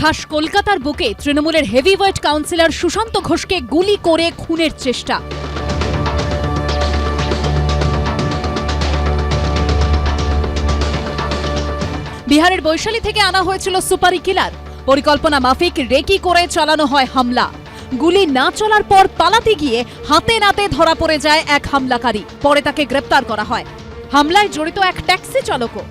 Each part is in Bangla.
খাস কলকাতার বুকে তৃণমূলের হেভিওয়েট কাউন্সিলর সুশান্ত ঘোষকে গুলি করে খুনের চেষ্টা। বিহারের বৈশালী থেকে আনা হয়েছিল সুপারি কিলার। পরিকল্পনা মাফিক রেকি করে চালানো হয় হামলা। গুলি না চলার পর পালাতে গিয়ে হাতে নাতে ধরা পড়ে যায় এক হামলাকারী। পরে তাকে গ্রেপ্তার করা হয়। হামলায় জড়িত এক ট্যাক্সি চালকও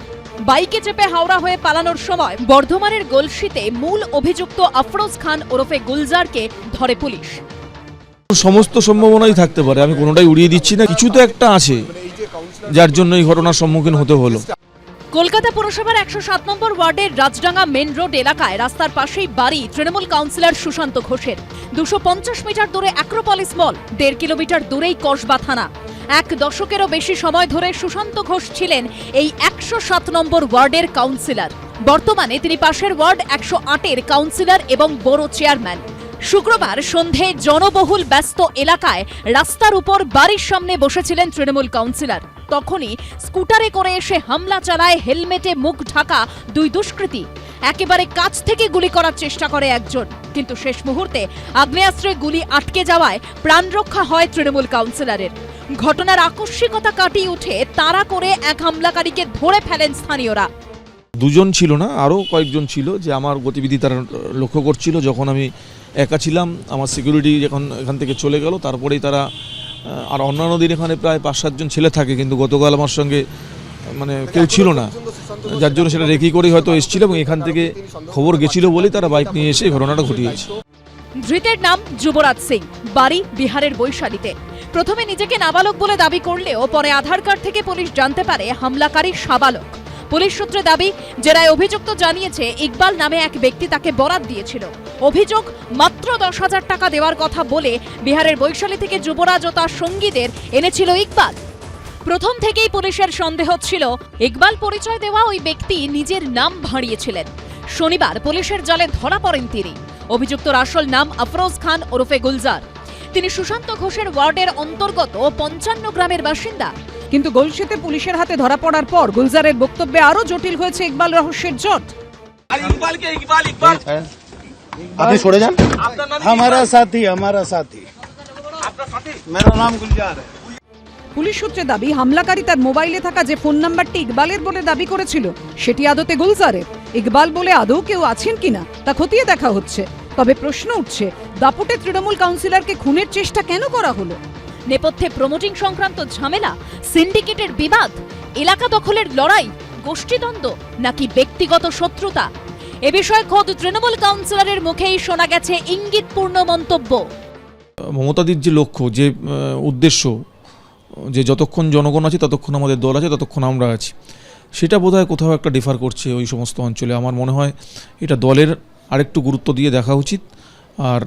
বাইকে চেপে হাওড়া হয়ে পালানোর সময় বর্ধমানের গলসিতে মূল অভিযুক্ত আফরোজ খান ওরফে গুলজারকে ধরে পুলিশ। সমস্ত সম্ভাবনাই থাকতে পারে, আমি কোনোটাই উড়িয়ে দিচ্ছি না কিছু তো একটা আছে, যার জন্য এই ঘটনার সম্মুখীন হতে হলো। কলকাতা পুরসভার একশো সাত নম্বর ওয়ার্ডের রাজডাঙ্গা মেন রোড এলাকায় রাস্তার পাশেই বাড়ি তৃণমূল কাউন্সিলর সুশান্ত ঘোষের। দুশো পঞ্চাশ মিটার দূরে অ্যাক্রোপলিস মল, দেড় কিলোমিটার দূরেই কসবা থানা। এক দশকেরও বেশি সময় ধরে সুশান্ত ঘোষ ছিলেন এই একশো সাত নম্বর ওয়ার্ডের কাউন্সিলর। বর্তমানে তিনি পাশের ওয়ার্ড একশো আটের কাউন্সিলর এবং বড় চেয়ারম্যান। শুক্রবার সন্ধে জনবহুল ব্যস্ত এলাকায় রাস্তার উপর বাড়ির সামনে বসেছিলেন তৃণমূল কাউন্সিলর। তখনই স্কুটারে করে এসে হামলা চালায় হেলমেটে মুখ ঢাকা দুই দুষ্কৃতী। একেবারে কাছ থেকে গুলি করার চেষ্টা করে একজন। কিন্তু শেষ মুহূর্তে আগ্নেয়াস্ত্রে গুলি আটকে যাওয়ায় প্রাণ রক্ষা হয় তৃণমূল কাউন্সিলরের। ঘটনার আকস্মিকতা কাটিয়ে উঠে তারা করে এক হামলাকারীকে ধরে ফেলেন স্থানীয়রা। দুজন ছিল না আরও কয়েকজন ছিল যে আমার গতিবিধি তারা লক্ষ্য করছিল। যখন আমি একা ছিলাম, আমার সিকিউরিটি যখন এখান থেকে চলে গেল, তারপরেই তারা আর অন্যান্য দিন এখানে প্রায় পাঁচ সাতজন ছেলে থাকে, কিন্তু গতকাল আমার সঙ্গে মানে কেউ ছিল না। যার জন্য সেটা রেকি করেই হয়তো এসেছিল এবং এখান থেকে খবর গেছিল বলেই তারা বাইক নিয়ে এসে ঘটনাটা ঘটিয়েছে। ধৃতের নাম যুবরাজ সিং, বাড়ি বিহারের বৈশালীতে। প্রথমে নিজেকে নাবালক বলে দাবি করলেও পরে আধার কার্ড থেকে পুলিশ জানতে পারে হামলাকারী সাবালক। পুলিশ সূত্রে দাবি, জেরায় অভিযুক্ত জানিয়েছে, ইকবাল নামে এক ব্যক্তি তাকে বরাত দিয়েছিল। অভিযোগ, মাত্র দশ হাজার টাকা দেওয়ার কথা বলে বিহারের বৈশালী থেকে যুবরাজ ও তার সঙ্গীদের এনেছিল ইকবাল। প্রথম থেকেই পুলিশের সন্দেহ ছিল, ইকবাল পরিচয় দেওয়া ওই ব্যক্তি নিজের নাম ভাঁড়িয়েছিলেন। শনিবার পুলিশের জালে ধরা পড়েন তিনি। অভিযুক্তর আসল নাম আফরোজ খান ওরফে গুলজার। তিনি সুশান্ত ঘোষের ওয়ার্ডের অন্তর্গত পঞ্চান্ন গ্রামের বাসিন্দা। কিন্তু গলসিতে পুলিশের হাতে ধরা পড়ার পর গুলজারের বক্তব্যে আরও জটিল হয়েছে ইকবাল রহস্যের জট। আপনি সরে যান। আমারা সাথী আমারা সাথী। পুলিশ সূত্রে দাবি হামলাকারী তার মোবাইলে থাকা যে ফোন নাম্বারটি ইকবালের বলে দাবি করেছিল সেটি আদতে গুলজারের। ইকবাল বলে আদৌ কেউ আছেন কিনা তা খতিয়ে দেখা হচ্ছে। তবে প্রশ্ন উঠছে দাপুটে তৃণমূল কাউন্সিলরকে খুনের চেষ্টা কেন করা হলো? নেপথ্যে প্রমোটিং সংক্রান্ত ঝামেলা সিন্ডিকেটের বিবাদ এলাকা দখলের লড়াই গোষ্ঠীদ্বন্দ্ব নাকি ব্যক্তিগত শত্রুতা? এ বিষয়ে খোদ তৃণমূল কাউন্সিলরের মুখেই শোনা গেছে ইঙ্গিতপূর্ণ মন্তব্য। মমতাদির যে লক্ষ্য যে উদ্দেশ্য যে যতক্ষণ জনগণ আছে ততক্ষণ আমাদের দল আছে ততক্ষণ আমরা আছি সেটা বোধহয় কোথাও একটা ডিফার করছে ওই সমস্ত অঞ্চলে। আমার মনে হয় এটা দলের আরেকটু গুরুত্ব দিয়ে দেখা উচিত। আর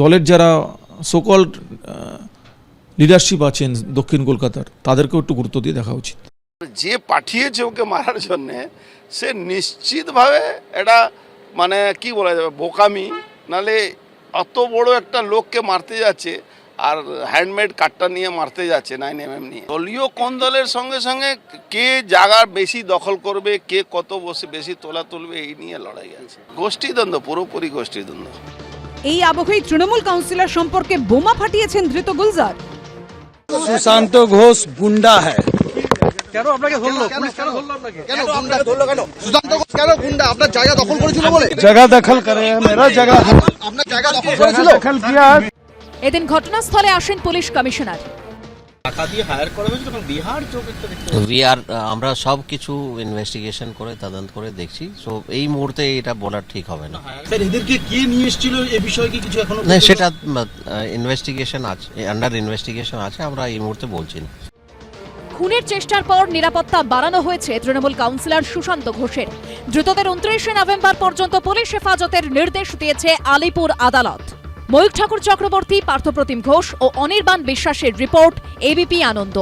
দলের যারা সকল লিডারশিপ আছেন দক্ষিণ কলকাতার, তাদেরকেও একটু গুরুত্ব দিয়ে দেখা উচিত। যে পাঠিয়েছে ওকে মারার জন্যে, সে নিশ্চিতভাবে এটা মানে কি বলা যাবে, বোকামি, নালে অত বড় একটা লোককে মারতে যাচ্ছে আর হ্যান্ডমেড কাটটা নিয়ে মারতে যাচ্ছে নাইন এম এম নিয়ে। দলীয় কোন দলের সঙ্গে সঙ্গে কে জায়গা বেশি দখল করবে কে কত বসে বেশি তোলা তুলবে এই নিয়ে লড়াই আছে। গোষ্ঠীদ্বন্দ্ব পুরোপুরি গোষ্ঠীদ্বন্দ্ব। এই আবহেই তৃণমূল কাউন্সিলর সম্পর্কে বোমা ফাটিয়েছেন ধৃত গুলজার। সুশান্ত ঘোষ গুন্ডা হ্যাঁ কেন আপনাকে কেন আপনাকে? জায়গা দখল করেছিল বলে? জায়গা দখল করে মেরা জায়গা দখল করেছিল। দখল এদিন ঘটনাস্থলে আসেন পুলিশ কমিশনার। উই আর আমরা সব কিছু ইনভেস্টিগেশন করে তদন্ত করে দেখছি। সো এই মুহূর্তে এটা বলা ঠিক হবে না। স্যার এদেরকে কে নিয়ে এসেছিল? এ বিষয়ে কি কিছু এখনও না সেটা ইনভেস্টিগেশন আছে আন্ডার ইনভেস্টিগেশন আছে আমরা এই মুহূর্তে বলছি না। খুনের চেষ্টার পর নিরাপত্তা বাড়ানো হয়েছে তৃণমূল কাউন্সিলর সুশান্ত ঘোষের। দ্রুতদের উনত্রিশে নভেম্বর পর্যন্ত পুলিশ হেফাজতের নির্দেশ দিয়েছে আলিপুর আদালত। ময়ূক ঠাকুর চক্রবর্তী পার্থপ্রতিম ঘোষ ও অনির্বাণ বিশ্বাসের রিপোর্ট এবিপি আনন্দ